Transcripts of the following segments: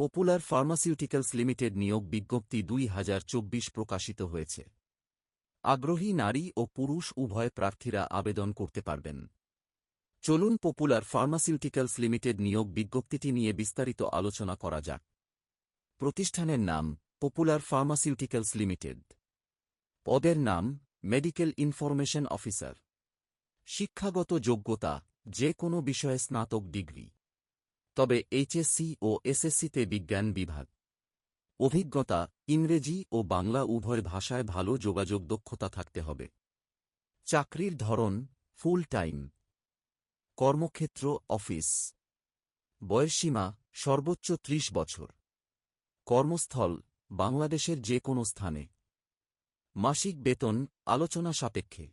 Popular pharmaceuticals limited নিয়োগ বিজ্ঞপ্তি দুই হাজার চব্বিশ প্রকাশিত হয়েছে। আগ্রহী নারী ও পুরুষ উভয় প্রার্থীরা আবেদন করতে পারবেন। চলুন পপুলার ফার্মাসিউটিক্যালস লিমিটেড নিয়োগ বিজ্ঞপ্তিটি নিয়ে বিস্তারিত আলোচনা করা যাক। প্রতিষ্ঠানের নাম, পপুলার ফার্মাসিউটিক্যালস লিমিটেড। পদের নাম, মেডিকেল ইনফরমেশন অফিসার। শিক্ষাগত যোগ্যতা, যে কোনো বিষয়ে স্নাতক ডিগ্রি। তবে এইচএসসি ও এসএসসিতে বিজ্ঞান বিভাগ। অভিজ্ঞতা, ইংরেজি ও বাংলা উভয় ভাষায় ভালো যোগাযোগ দক্ষতা থাকতে হবে। চাকরির ধরন, ফুল টাইম। কর্মক্ষেত্র, অফিস। বয়সসীমা, সর্বোচ্চ ত্রিশ বছর। কর্মস্থল, বাংলাদেশের যে কোনো স্থানে। মাসিক বেতন, আলোচনা সাপেক্ষে।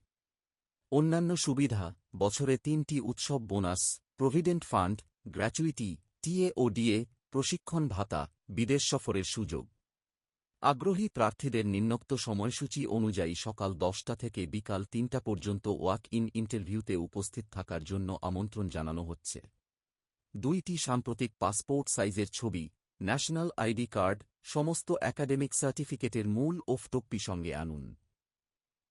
অন্যান্য সুবিধা, বছরে তিনটি উৎসব bonus, provident fund gratuity TA ও ডিএ প্রশিক্ষণ ভাতা, বিদেশ সফরের সুযোগ। আগ্রহী প্রার্থীদের নিম্নোক্ত সময়সূচি অনুযায়ী সকাল দশটা থেকে বিকাল তিনটা পর্যন্ত ওয়াক ইন ইন্টারভিউতে উপস্থিত থাকার জন্য আমন্ত্রণ জানানো হচ্ছে। দুইটি সাম্প্রতিক পাসপোর্ট সাইজের ছবি, ন্যাশনাল আইডি কার্ড, সমস্ত একাডেমিক সার্টিফিকেটের মূল ও সঙ্গে আনুন।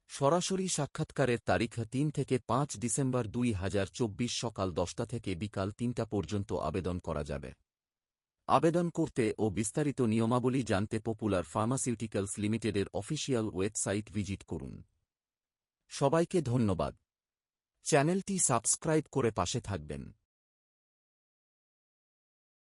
সরাসরি সাক্ষাৎকারের তারিখ তিন থেকে পাঁচ ডিসেম্বর দুই হাজার চব্বিশ সকাল দশটা থেকে বিকাল তিনটা পর্যন্ত আবেদন করা যাবে। আবেদন করতে ও বিস্তারিত নিয়মাবলী জানতে পপুলার ফার্মাসিউটিক্যালস লিমিটেডের অফিসিয়াল ওয়েবসাইট ভিজিট করুন। সবাইকে ধন্যবাদ। চ্যানেলটি সাবস্ক্রাইব করে পাশে থাকবেন।